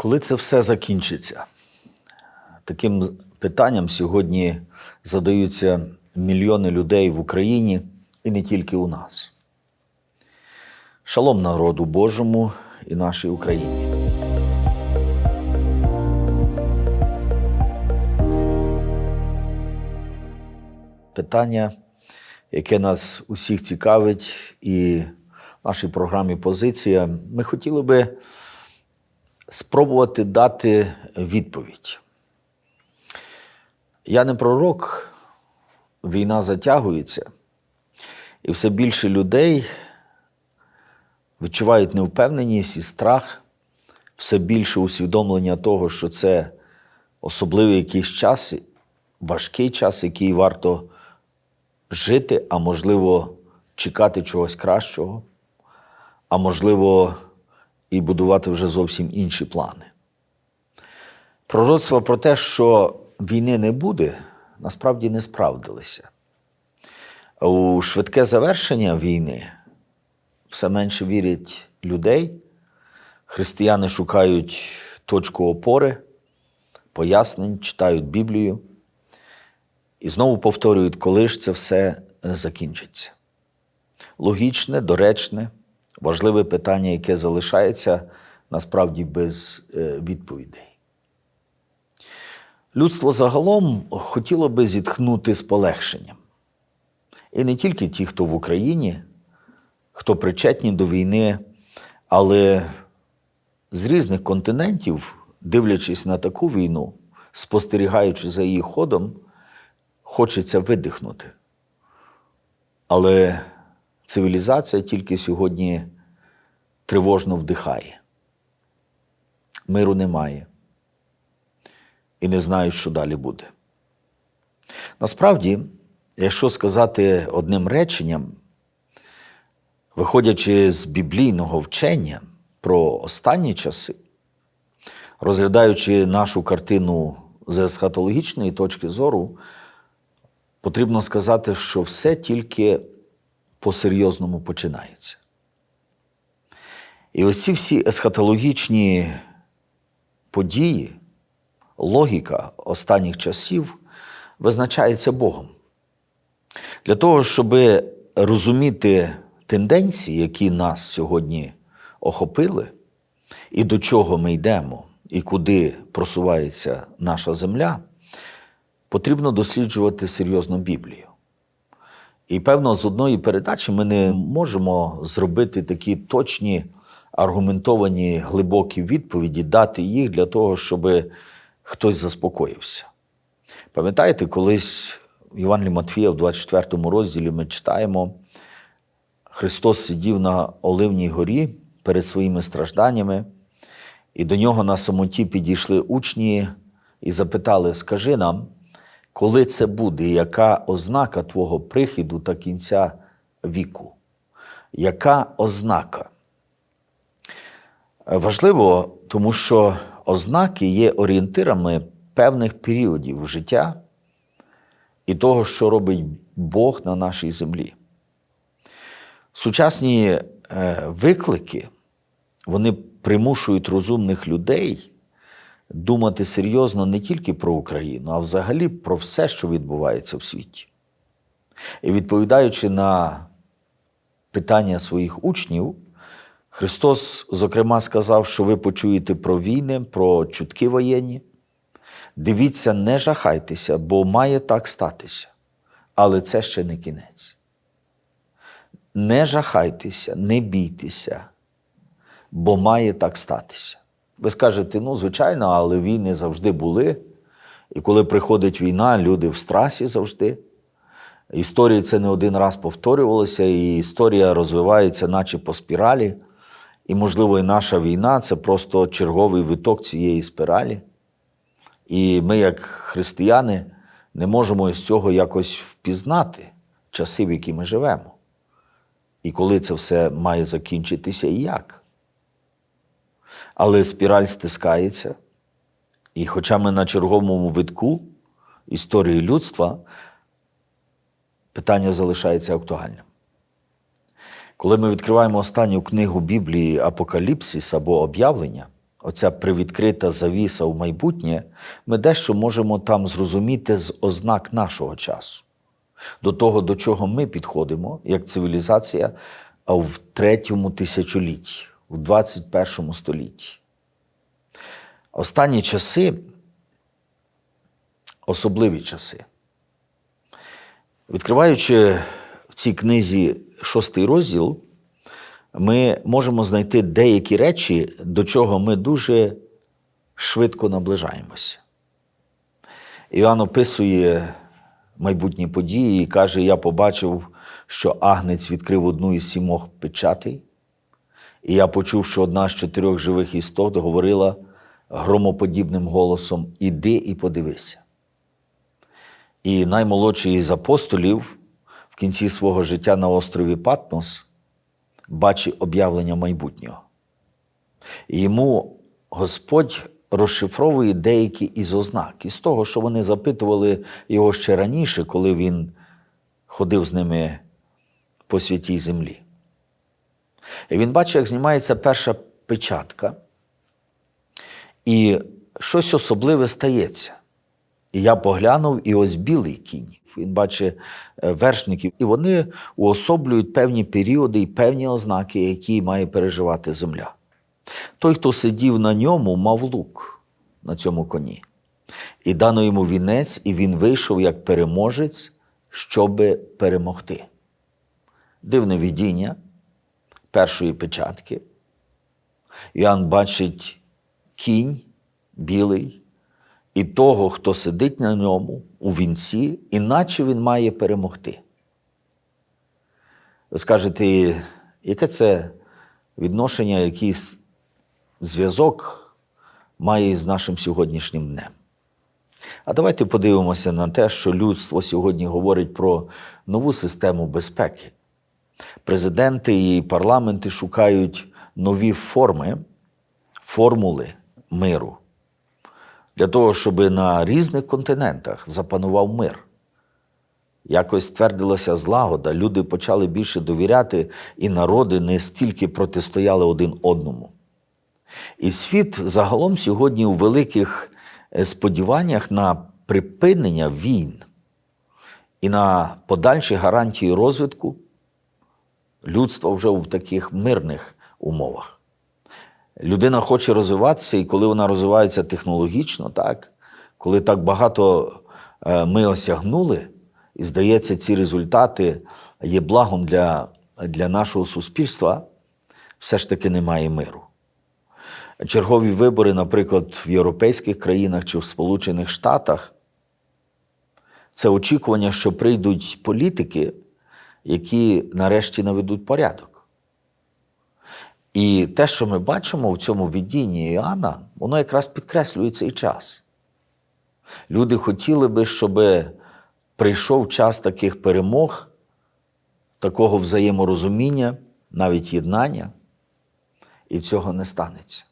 Коли це все закінчиться? Таким питанням сьогодні задаються мільйони людей в Україні і не тільки у нас. Шалом народу Божому і нашій Україні. Питання, яке нас усіх цікавить, і в нашій програмі Позиція, ми хотіли би спробувати дати відповідь. Я не пророк, війна затягується, і все більше людей відчувають невпевненість і страх, все більше усвідомлення того, що це особливий якийсь час, важкий час, який варто жити, а можливо, чекати чогось кращого, а можливо, і будувати вже зовсім інші плани. Пророцтва про те, що війни не буде, насправді не справдилися. У швидке завершення війни все менше вірять людей. Християни шукають точку опори, пояснень, читають Біблію і знову повторюють, коли ж це все закінчиться. Логічне, доречне, важливе питання, яке залишається насправді без е, відповідей. Людство загалом хотіло би зітхнути з полегшенням. І не тільки ті, хто в Україні, хто причетні до війни, але з різних континентів, дивлячись на таку війну, спостерігаючи за її ходом, хочеться видихнути. Але цивілізація тільки сьогодні тривожно вдихає. Миру немає. І не знають, що далі буде. Насправді, якщо сказати одним реченням, виходячи з біблійного вчення про останні часи, розглядаючи нашу картину з есхатологічної точки зору, потрібно сказати, що все тільки по-серйозному починається. І ось ці всі есхатологічні події, логіка останніх часів визначається Богом. Для того, щоб розуміти тенденції, які нас сьогодні охопили, і до чого ми йдемо, і куди просувається наша земля, потрібно досліджувати серйозно Біблію. І певно, з одної передачі ми не можемо зробити такі точні, аргументовані, глибокі відповіді, дати їх для того, щоб хтось заспокоївся. Пам'ятаєте, колись в Івангелі Матфія, в 24 розділі, ми читаємо, Христос сидів на Оливній горі перед своїми стражданнями, і до нього на самоті підійшли учні і запитали: Скажи нам, коли це буде, яка ознака Твого прихіду та кінця віку? Яка ознака? Важливо, тому що ознаки є орієнтирами певних періодів життя і того, що робить Бог на нашій землі. Сучасні виклики вони примушують розумних людей думати серйозно не тільки про Україну, а взагалі про все, що відбувається в світі. І відповідаючи на питання своїх учнів, Христос, зокрема, сказав, що ви почуєте про війни, про чутки воєнні. Дивіться, не жахайтеся, бо має так статися. Але це ще не кінець. Не жахайтеся, не бійтеся, бо має так статися. Ви скажете, ну, звичайно, але війни завжди були. І коли приходить війна, люди в страсі завжди. Історії це не один раз повторювалося, і історія розвивається, наче по спіралі. І, можливо, і наша війна це просто черговий виток цієї спіралі. І ми, як християни, не можемо із цього якось впізнати часи, в які ми живемо. І коли це все має закінчитися і як. Але спіраль стискається. І хоча ми на черговому витку історії людства, питання залишається актуальним. Коли ми відкриваємо останню книгу Біблії Апокаліпсис або об'явлення, оця привідкрита завіса в майбутнє, ми дещо можемо там зрозуміти з ознак нашого часу, до того, до чого ми підходимо як цивілізація а в третьому тисячолітті, в 21 столітті. Останні часи, особливі часи. Відкриваючи в цій книзі шостий розділ, ми можемо знайти деякі речі, до чого ми дуже швидко наближаємося. Іоанн описує майбутні події і каже: Я побачив, що агнець відкрив одну із сімох печатей, і я почув, що одна з чотирьох живих істот говорила громоподібним голосом: Іди і подивися. І наймолодший із апостолів в кінці свого життя на острові Патмос бачить об'явлення майбутнього. І йому Господь розшифровує деякі із ознак, із того, що вони запитували його ще раніше, коли він ходив з ними по святій землі. І він бачить, як знімається перша печатка, і щось особливе стається. І я поглянув, і ось білий кінь. Він бачить е, вершників, і вони уособлюють певні періоди і певні ознаки, які має переживати земля. Той, хто сидів на ньому, мав лук на цьому коні. І дано йому вінець, і він вийшов як переможець, щоби перемогти. Дивне видіння першої печатки. Іоанн бачить кінь білий, і того, хто сидить на ньому у вінці, іначе він має перемогти. Ви скажете, яке це відношення, якийсь зв'язок має із нашим сьогоднішнім днем? А давайте подивимося на те, що людство сьогодні говорить про нову систему безпеки. Президенти і парламенти шукають нові форми, формули миру для того, щоб на різних континентах запанував мир. Якось ствердилася злагода, люди почали більше довіряти, і народи не стільки протистояли один одному. І світ загалом сьогодні у великих е, сподіваннях на припинення війн і на подальші гарантії розвитку людства вже в таких мирних умовах. Людина хоче розвиватися, і коли вона розвивається технологічно, так, коли так багато е, ми осягнули, і здається, ці результати є благом для, для нашого суспільства, все ж таки немає миру. Чергові вибори, наприклад, в європейських країнах чи в Сполучених Штатах, це очікування, що прийдуть політики, які нарешті наведуть порядок. І те, що ми бачимо в цьому віддінні Іоанна, воно якраз підкреслює цей час. Люди хотіли би, щоб прийшов час таких перемог, такого взаєморозуміння, навіть єднання, і цього не станеться.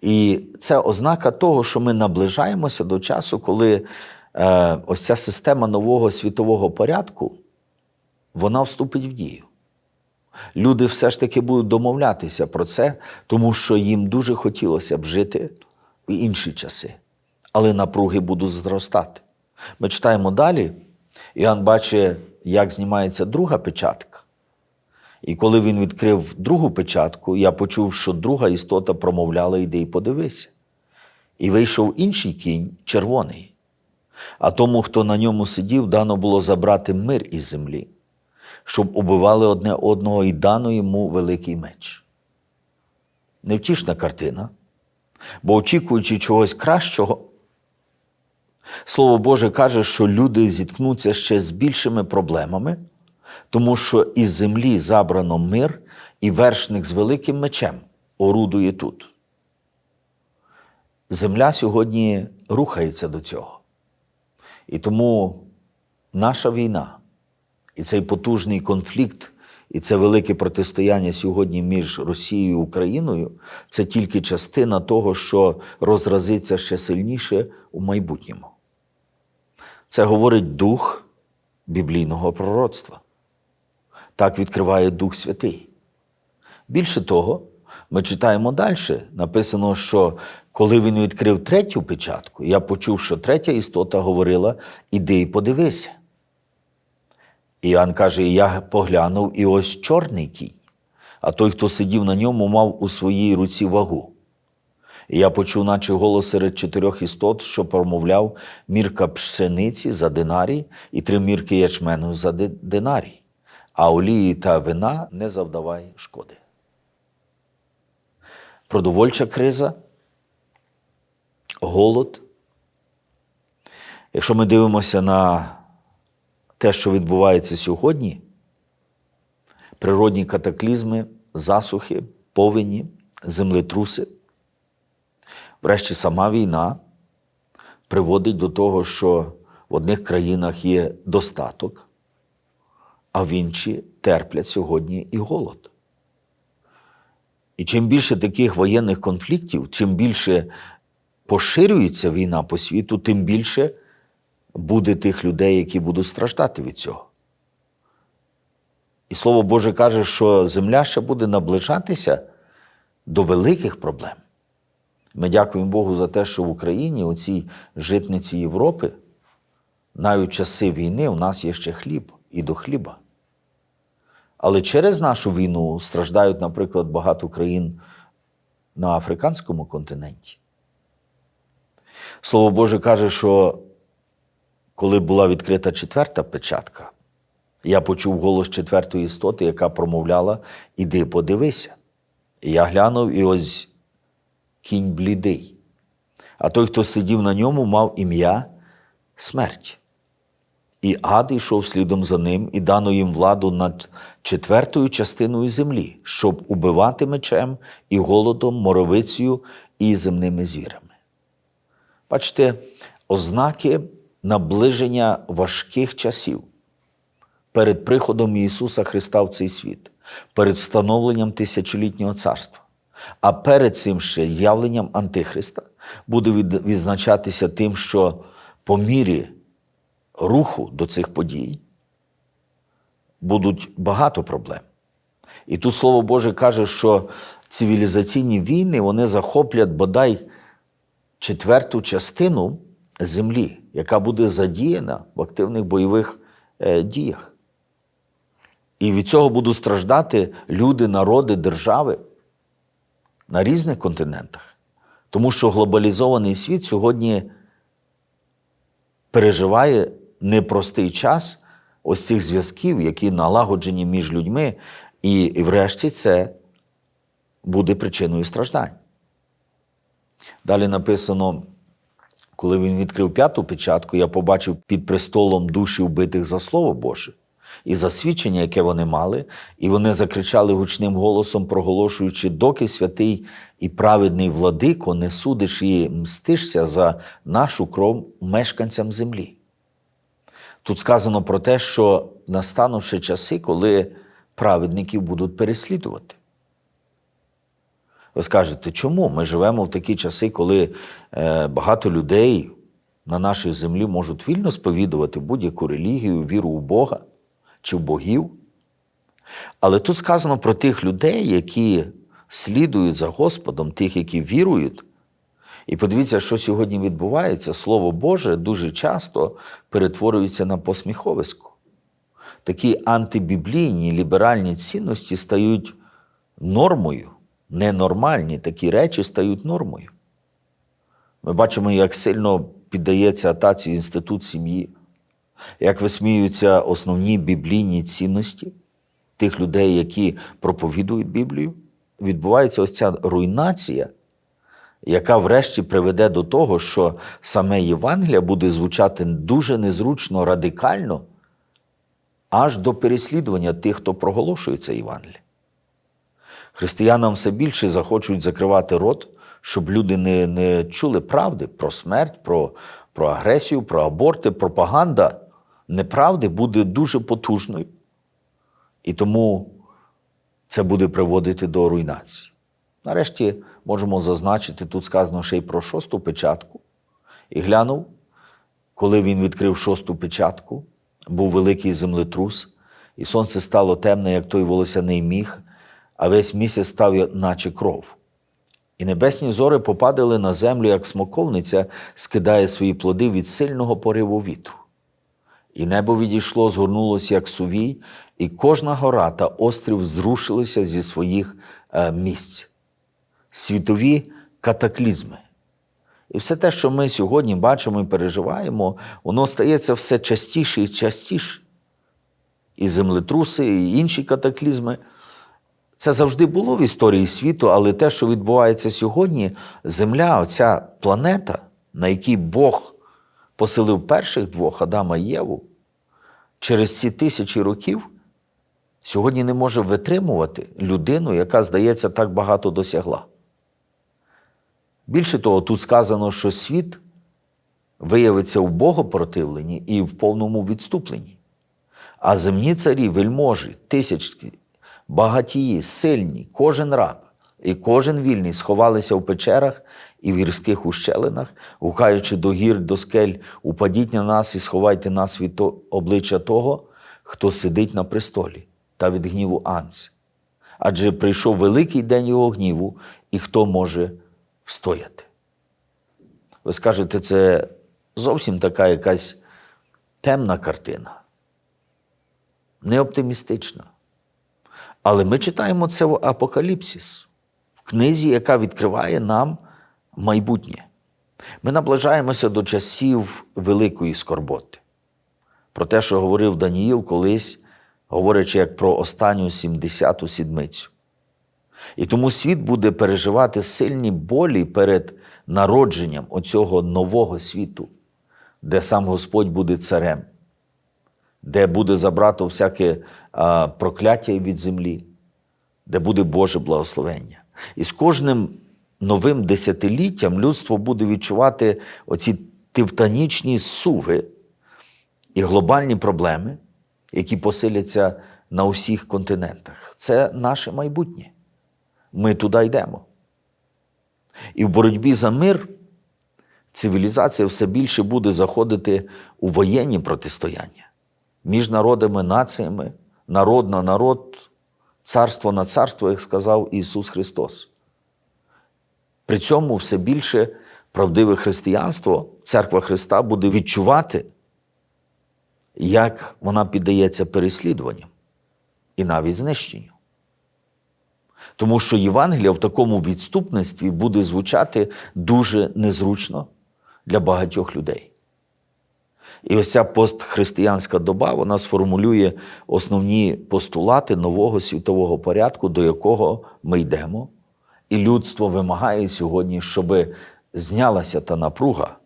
І це ознака того, що ми наближаємося до часу, коли е, ось ця система нового світового порядку вона вступить в дію. Люди все ж таки будуть домовлятися про це, тому що їм дуже хотілося б жити в інші часи, але напруги будуть зростати. Ми читаємо далі, Іоанн бачить, як знімається друга печатка. І коли він відкрив другу печатку, я почув, що друга істота промовляла «Іди і подивися. І вийшов інший кінь червоний. А тому, хто на ньому сидів, дано було забрати мир із землі, щоб убивали одне одного і дано йому великий меч. Невтішна картина, бо очікуючи чогось кращого, Слово Боже каже, що люди зіткнуться ще з більшими проблемами, тому що із землі забрано мир, і вершник з великим мечем орудує тут. Земля сьогодні рухається до цього. І тому наша війна і цей потужний конфлікт, і це велике протистояння сьогодні між Росією і Україною це тільки частина того, що розразиться ще сильніше у майбутньому. Це говорить дух біблійного пророцтва. Так відкриває Дух Святий. Більше того, Ми читаємо далі. Написано, що коли він відкрив третю печатку, я почув, що третя істота говорила: іди і подивися. Іоанн каже: я поглянув, і ось чорний кінь, а той, хто сидів на ньому, мав у своїй руці вагу. І я почув, наче голос серед чотирьох істот, що промовляв мірка пшениці за динарій і три мірки ячмену за ди- динарій, а олії та вина не завдавай шкоди. Продовольча криза, голод. Якщо ми дивимося на те, що відбувається сьогодні, природні катаклізми, засухи, повені, землетруси, врешті сама війна приводить до того, що в одних країнах є достаток, а в інші терплять сьогодні і голод. І чим більше таких воєнних конфліктів, чим більше поширюється війна по світу, тим більше буде тих людей, які будуть страждати від цього. І Слово Боже каже, що земля ще буде наближатися до великих проблем. Ми дякуємо Богу за те, що в Україні, у цій житниці Європи, навіть часи війни, у нас є ще хліб і до хліба. Але через нашу війну страждають, наприклад, багато країн на африканському континенті. Слово Боже каже, що коли була відкрита четверта печатка, я почув голос четвертої істоти, яка промовляла: Іди подивися. І я глянув, і ось кінь блідий. А той, хто сидів на ньому, мав ім'я смерть. І ад йшов слідом за ним, і дано їм владу над четвертою частиною землі, щоб убивати мечем і голодом, моровицею і земними звірами. Бачите, ознаки наближення важких часів перед приходом Ісуса Христа в цей світ, перед встановленням тисячолітнього царства. А перед цим ще явленням Антихриста буде відзначатися тим, що по мірі руху до цих подій будуть багато проблем. І тут Слово Боже каже, що цивілізаційні війни вони захоплять бодай четверту частину землі, яка буде задіяна в активних бойових е, діях. І від цього будуть страждати люди, народи, держави на різних континентах. Тому що глобалізований світ сьогодні переживає непростий час ось цих зв'язків, які налагоджені між людьми, і, і врешті це буде причиною страждань. Далі написано, коли він відкрив п'яту печатку, я побачив під престолом душі вбитих за Слово Боже і за свідчення, яке вони мали, і вони закричали гучним голосом, проголошуючи, доки святий і праведний владико не судиш і мстишся за нашу кров мешканцям землі. Тут сказано про те, що настануть ще часи, коли праведників будуть переслідувати. Ви скажете, чому ми живемо в такі часи, коли е, багато людей на нашій землі можуть вільно сповідувати будь-яку релігію, віру у Бога чи в богів? Але тут сказано про тих людей, які слідують за Господом, тих, які вірують. І подивіться, що сьогодні відбувається. Слово Боже дуже часто перетворюється на посміховисько. Такі антибіблійні ліберальні цінності стають нормою. Ненормальні такі речі стають нормою. Ми бачимо, як сильно піддається атаці інститут сім'ї, як висміюються основні біблійні цінності тих людей, які проповідують Біблію. Відбувається ось ця руйнація, яка врешті приведе до того, що саме Євангелія буде звучати дуже незручно, радикально, аж до переслідування тих, хто проголошує це Євангеліє. Християнам все більше захочуть закривати рот, щоб люди не, не чули правди про смерть, про, про агресію, про аборти. Пропаганда неправди буде дуже потужною. І тому це буде приводити до руйнації. Нарешті можемо зазначити, тут сказано ще й про шосту печатку. І глянув, коли він відкрив шосту печатку, був великий землетрус, і сонце стало темне, як той волосяний міг, а весь місяць став наче кров. І небесні зори попадали на землю, як смоковниця скидає свої плоди від сильного пориву вітру. І небо відійшло, згорнулося, як сувій, і кожна гора та острів зрушилися зі своїх е, місць. Світові катаклізми. І все те, що ми сьогодні бачимо і переживаємо, воно стається все частіше і частіше. І землетруси, і інші катаклізми. Це завжди було в історії світу, але те, що відбувається сьогодні, Земля, оця планета, на якій Бог поселив перших двох Адама і Єву, через ці тисячі років сьогодні не може витримувати людину, яка, здається, так багато досягла. Більше того, тут сказано, що світ виявиться в богопротивленні і в повному відступленні. А земні царі, вельможі, тисячки, багатії, сильні, кожен раб і кожен вільний сховалися в печерах і в гірських ущелинах, гукаючи до гір, до скель, упадіть на нас і сховайте нас від обличчя того, хто сидить на престолі та від гніву Анс. Адже прийшов великий день його гніву, і хто може встояти. Ви скажете, це зовсім така якась темна картина не оптимістична. Але ми читаємо це в Апокаліпсис, в книзі, яка відкриває нам майбутнє. Ми наближаємося до часів великої скорботи. Про те, що говорив Даніїл колись, говорячи як про останню 70-ту сідмицю. І тому світ буде переживати сильні болі перед народженням оцього нового світу, де сам Господь буде царем де буде забрато всяке прокляття від землі, де буде Боже благословення. І з кожним новим десятиліттям людство буде відчувати оці тевтанічні суви і глобальні проблеми, які посиляться на усіх континентах. Це наше майбутнє. Ми туди йдемо. І в боротьбі за мир цивілізація все більше буде заходити у воєнні протистояння між народами, націями, народ на народ, царство на царство, як сказав Ісус Христос. При цьому все більше правдиве християнство, церква Христа буде відчувати, як вона піддається переслідуванням і навіть знищенню. Тому що Євангелія в такому відступництві буде звучати дуже незручно для багатьох людей. І ось ця постхристиянська доба вона сформулює основні постулати нового світового порядку, до якого ми йдемо. І людство вимагає сьогодні, щоб знялася та напруга,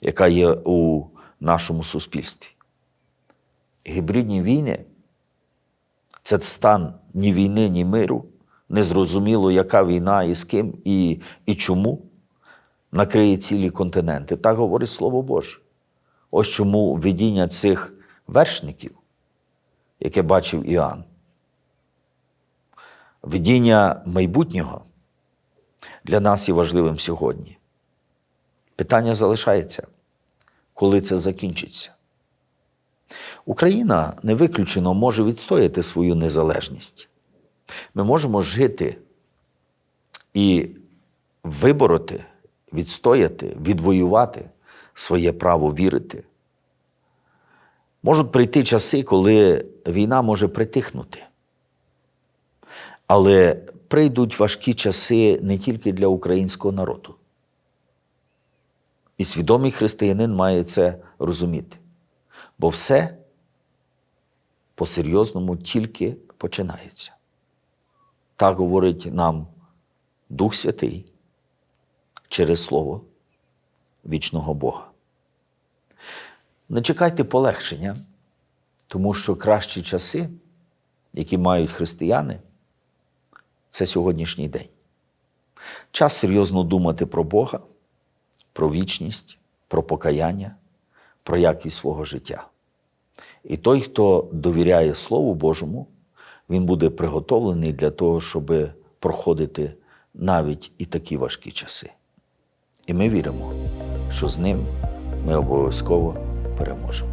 яка є у нашому суспільстві. Гібридні війни це стан ні війни, ні миру. Незрозуміло, яка війна і з ким, і, і чому накриє цілі континенти. Так говорить Слово Боже. Ось чому видіння цих вершників, яке бачив Іоанн, видіння майбутнього для нас є важливим сьогодні. Питання залишається, коли це закінчиться. Україна не виключено може відстояти свою незалежність. Ми можемо жити і вибороти, відстояти, відвоювати своє право вірити. Можуть прийти часи, коли війна може притихнути. Але прийдуть важкі часи не тільки для українського народу. І свідомий християнин має це розуміти. Бо все по-серйозному тільки починається. Так говорить нам Дух Святий через Слово вічного Бога. Не чекайте полегшення, тому що кращі часи, які мають християни, це сьогоднішній день. Час серйозно думати про Бога, про вічність, про покаяння, про якість свого життя. І той, хто довіряє Слову Божому, він буде приготовлений для того, щоб проходити навіть і такі важкі часи. І ми віримо, що з ним ми обов'язково переможемо.